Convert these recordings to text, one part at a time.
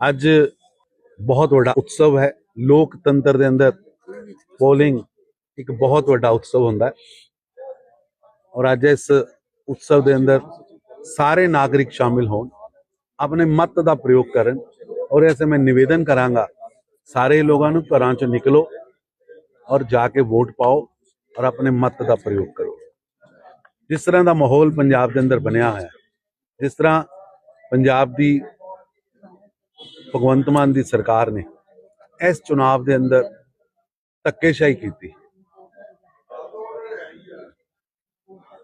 ਅੱਜ ਬਹੁਤ ਵੱਡਾ ਉਤਸਵ ਹੈ। ਲੋਕਤੰਤਰ ਦੇ ਅੰਦਰ ਪੋਲਿੰਗ ਇੱਕ ਬਹੁਤ ਵੱਡਾ ਉਤਸਵ ਹੁੰਦਾ ਹੈ। ਔਰ ਅੱਜ ਇਸ ਉਤਸਵ ਦੇ ਅੰਦਰ ਸਾਰੇ ਨਾਗਰਿਕ ਸ਼ਾਮਿਲ ਹੋਣ, ਆਪਣੇ ਮਤ ਦਾ ਪ੍ਰਯੋਗ ਕਰਨ ਔਰ ਐਸੇ ਮੈਂ ਨਿਵੇਦਨ ਕਰਾਂਗਾ, ਸਾਰੇ ਲੋਕਾਂ ਨੂੰ ਘਰਾਂ ਚੋਂ ਨਿਕਲੋ ਔਰ ਜਾ ਕੇ ਵੋਟ ਪਾਓ ਔਰ ਆਪਣੇ ਮਤ ਦਾ ਪ੍ਰਯੋਗ ਕਰੋ। ਜਿਸ ਤਰ੍ਹਾਂ ਦਾ ਮਾਹੌਲ ਪੰਜਾਬ ਦੇ ਅੰਦਰ ਬਣਿਆ ਹੋਇਆ ਜਿਸ ਤਰ੍ਹਾਂ ਪੰਜਾਬ ਦੀ ਭਗਵੰਤ ਮਾਨ ਦੀ ਸਰਕਾਰ ਨੇ ਇਸ ਚੁਣਾਵ ਦੇ ਅੰਦਰ ਧੱਕੇਸ਼ਾਹੀ ਕੀਤੀ।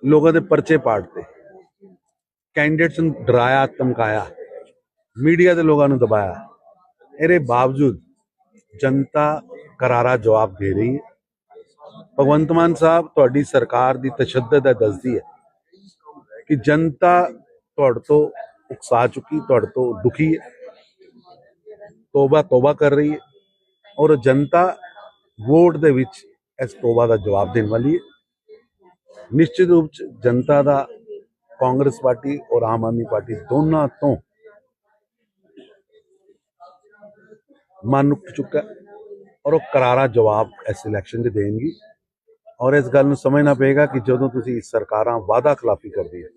ਲੋਕਾਂ ਦੇ ਪਰਚੇ ਪਾੜਤੇ ਕੈਂਡੀਡੇਟਸ ਨੂੰ ਡਰਾਇਆ, ਧਮਕਾਇਆ, ਮੀਡੀਆ ਦੇ ਲੋਕਾਂ ਨੂੰ ਦਬਾਇਆ। ਇਹਦੇ ਬਾਵਜੂਦ ਜਨਤਾ ਕਰਾਰਾ ਜਵਾਬ ਦੇ ਰਹੀ ਹੈ। ਭਗਵੰਤ ਮਾਨ ਸਾਹਿਬ, ਤੁਹਾਡੀ ਸਰਕਾਰ ਦੀ ਤਸ਼ੱਦਦ ਹੈ ਦੱਸਦੀ ਹੈ ਕਿ ਜਨਤਾ ਤੁਹਾਡੇ ਤੋਂ ਉਕਸਾ ਚੁੱਕੀ, ਤੁਹਾਡੇ ਤੋਂ ਦੁਖੀ ਹੈ। ਤੋਬਾ ਤੋਬਾ ਕਰ ਰਹੀ ਹੈ ਔਰ ਜਨਤਾ ਵੋਟ ਦੇ ਵਿੱਚ ਇਸ ਤੋਬਾ ਦਾ ਜਵਾਬ ਦੇਣ ਵਾਲੀ ਹੈ। ਨਿਸ਼ਚਿਤ ਰੂਪ ਚ ਜਨਤਾ ਦਾ ਕਾਂਗਰਸ ਪਾਰਟੀ ਔਰ ਆਮ ਆਦਮੀ ਪਾਰਟੀ ਦੋਨਾਂ ਤੋਂ ਮਨ ਉੱਠ ਚੁੱਕਾ ਔਰ ਉਹ ਕਰਾਰਾ ਜਵਾਬ ਇਸ ਇਲੈਕਸ਼ਨ ਦੇ ਦੇਣਗੀ। ਔਰ ਇਸ ਗੱਲ ਨੂੰ ਸਮਝਣਾ ਪਏਗਾ ਕਿ ਜਦੋਂ ਤੁਸੀਂ ਸਰਕਾਰਾਂ ਵਾਅਦਾ ਖਿਲਾਫੀ ਕਰਦੀ ਹੈ,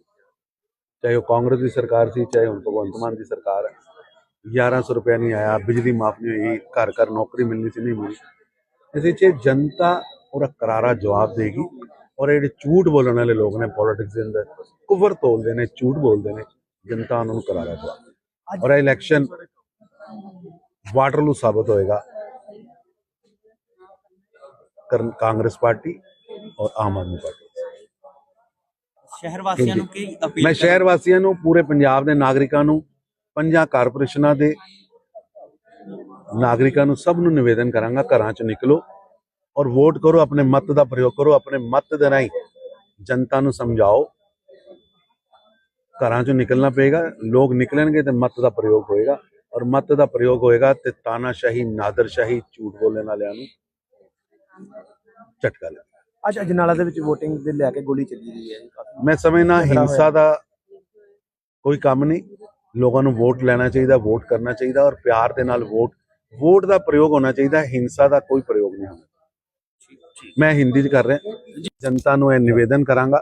ਚਾਹੇ ਉਹ ਕਾਂਗਰਸ ਦੀ ਸਰਕਾਰ ਸੀ, ਚਾਹੇ ਹੁਣ ਭਗਵੰਤ ਮਾਨ ਦੀ ਸਰਕਾਰ ਹੈ 1100 ਰੁਪਇਆ ਨਹੀਂ ਆਇਆ ਬਿਜਲੀ ਮਾਫ ਨਹੀਂ ਹੋਈ ਘਰ ਘਰ ਨੌਕਰੀ ਮਿਲਣੀ ਸੀ ਨਹੀਂ ਮਿਲੀ। ਇਸ ਵਿੱਚ ਇਹ ਜਨਤਾ ਉਹਦਾ ਕਰਾਰਾ ਜਵਾਬ ਦੇਗੀ ਔਰ ਇਹ ਝੂਠ ਬੋਲਣ ਵਾਲੇ ਲੋਕ ਨੇ ਪੋਲਿਟਿਕਸ ਦੇ ਅੰਦਰ ਕੁਫਰ ਤੋਲਦੇ ਨੇ ਝੂਠ ਬੋਲਦੇ ਨੇ ਜਨਤਾ ਉਹਨਾਂ ਨੂੰ ਕਰਾਰਾ ਜਵਾਬ। ਔਰ ਇਹ ਇਲੈਕਸ਼ਨ ਵਾਟਰਲੂ ਸਾਬਤ ਹੋਏਗਾ ਕਰਨ- ਕਾਂਗਰਸ ਪਾਰਟੀ ਔਰ ਆਮ ਆਦਮੀ ਪਾਰਟੀ। ਸ਼ਹਿਰ ਵਾਸੀਆਂ ਨੂੰ ਕੀ ਅਪੀਲ ਮੈਂ ਸ਼ਹਿਰ ਵਾਸੀਆਂ ਨੂੰ ਪੂਰੇ ਪੰਜਾਬ ਦੇ ਨਾਗਰਿਕਾਂ ਨੂੰ ਪੰਜਾਂ ਕਾਰਪੋਰੇਸ਼ਨਾਂ ਦੇ ਨਾਗਰਿਕਾਂ ਨੂੰ ਸਭ ਨੂੰ ਨਿਵੇਦਨ ਕਰਾਂਗਾ ਘਰਾਂ 'ਚ ਨਿਕਲੋ ਔਰ ਵੋਟ ਕਰੋ ਆਪਣੇ ਮਤ ਦਾ ਪ੍ਰਯੋਗ ਕਰੋ ਆਪਣੇ ਮਤ ਦੇ ਰਾਹੀਂ ਜਨਤਾ ਨੂੰ ਸਮਝਾਓ। ਘਰਾਂ 'ਚੋਂ ਨਿਕਲਣਾ ਪਏਗਾ ਲੋਕ ਨਿਕਲਣਗੇ ਤੇ ਮਤ ਦਾ ਪ੍ਰਯੋਗ ਹੋਏਗਾ ਔਰ ਮਤ ਦਾ ਪ੍ਰਯੋਗ ਹੋਏਗਾ ਤੇ ਤਾਨਾਸ਼ਾਹੀ ਨਾਦਰਸ਼ਾਹੀ ਝੂਠ ਬੋਲਣ ਵਾਲਿਆਂ ਨੂੰ ਝਟਕਾ ਲੱਗੇ। ਅੱਜ ਅਜਨਾਲਾ ਦੇ ਵਿੱਚ VOTING ਦੇ ਲੈ ਕੇ ਗੋਲੀ ਚੱਲੀ ਗਈ ਹੈ ਮੈਂ ਸਮਝਣਾ ਹਿੰਸਾ ਦਾ ਕੋਈ ਕੰਮ ਨਹੀਂ। ਲੋਕਾਂ ਨੂੰ ਵੋਟ ਲੈਣਾ ਚਾਹੀਦਾ, ਵੋਟ ਕਰਨਾ ਚਾਹੀਦਾ ਔਰ ਪਿਆਰ ਦੇ ਨਾਲ ਵੋਟ ਵੋਟ ਦਾ ਪ੍ਰਯੋਗ ਹੋਣਾ ਚਾਹੀਦਾ, ਹਿੰਸਾ ਦਾ ਕੋਈ ਪ੍ਰਯੋਗ ਨਹੀਂ ਹੋਣਾ। ਮੈਂ ਹਿੰਦੀ ਚ ਕਰ ਰਿਹਾ। ਜਨਤਾ ਨੂੰ ਇਹ ਨਿਵੇਦਨ ਕਰਾਂਗਾ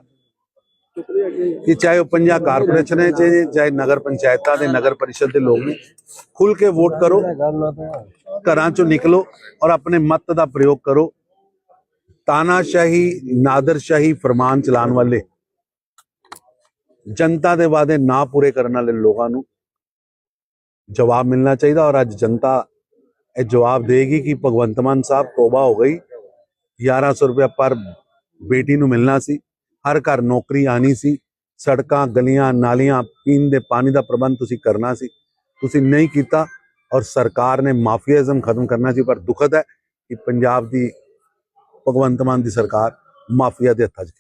ਕਿ ਚਾਹੇ ਉਹ ਪੰਜਾਂ ਕਾਰਪੋਰੇਸ਼ਨ ਹੈ ਚਾਹੇ ਚਾਹੇ ਨਗਰ ਪੰਚਾਇਤਾਂ ਦੇ, ਨਗਰ ਪਰਿਸ਼ਦ ਦੇ ਲੋਕ ਨੇ, ਖੁੱਲ ਕੇ ਵੋਟ ਕਰੋ, ਘਰਾਂ ਚੋਂ ਨਿਕਲੋ ਔਰ ਆਪਣੇ ਮਤ ਦਾ ਪ੍ਰਯੋਗ ਕਰੋ। ਤਾਨਾਸ਼ਾਹੀ, ਨਾਦਰਸ਼ਾਹੀ ਫਰਮਾਨ ਚਲਾਉਣ ਵਾਲੇ ਜਨਤਾ ਦੇ ਵਾਅਦੇ ਨਾ ਪੂਰੇ ਕਰਨ ਵਾਲੇ ਲੋਕਾਂ ਨੂੰ ਜਵਾਬ ਮਿਲਣਾ ਚਾਹੀਦਾ ਔਰ ਅੱਜ ਜਨਤਾ ਇਹ ਜਵਾਬ ਦੇਗੀ ਕਿ ਭਗਵੰਤ ਮਾਨ ਸਾਹਿਬ ਤੋਬਾ ਹੋ ਗਈ। 1100 ਰੁਪਏ ਪਰ ਬੇਟੀ ਨੂੰ ਮਿਲਣਾ ਸੀ। ਹਰ ਘਰ ਨੌਕਰੀ ਆਣੀ ਸੀ। ਸੜਕਾਂ, ਗਲੀਆਂ, ਨਾਲੀਆਂ, ਪੀਣ ਦੇ ਪਾਣੀ ਦਾ ਪ੍ਰਬੰਧ ਤੁਸੀਂ ਕਰਨਾ ਸੀ। ਤੁਸੀਂ ਨਹੀਂ ਕੀਤਾ ਔਰ ਸਰਕਾਰ ਨੇ ਮਾਫੀਆਜ਼ਮ ਖਤਮ ਕਰਨਾ ਸੀ। ਪਰ ਦੁਖਦ ਹੈ ਕਿ ਪੰਜਾਬ ਦੀ ਭਗਵੰਤ ਮਾਨ ਦੀ ਸਰਕਾਰ ਮਾਫੀਆ ਦੇ ਹੱਥਾਂ 'ਚ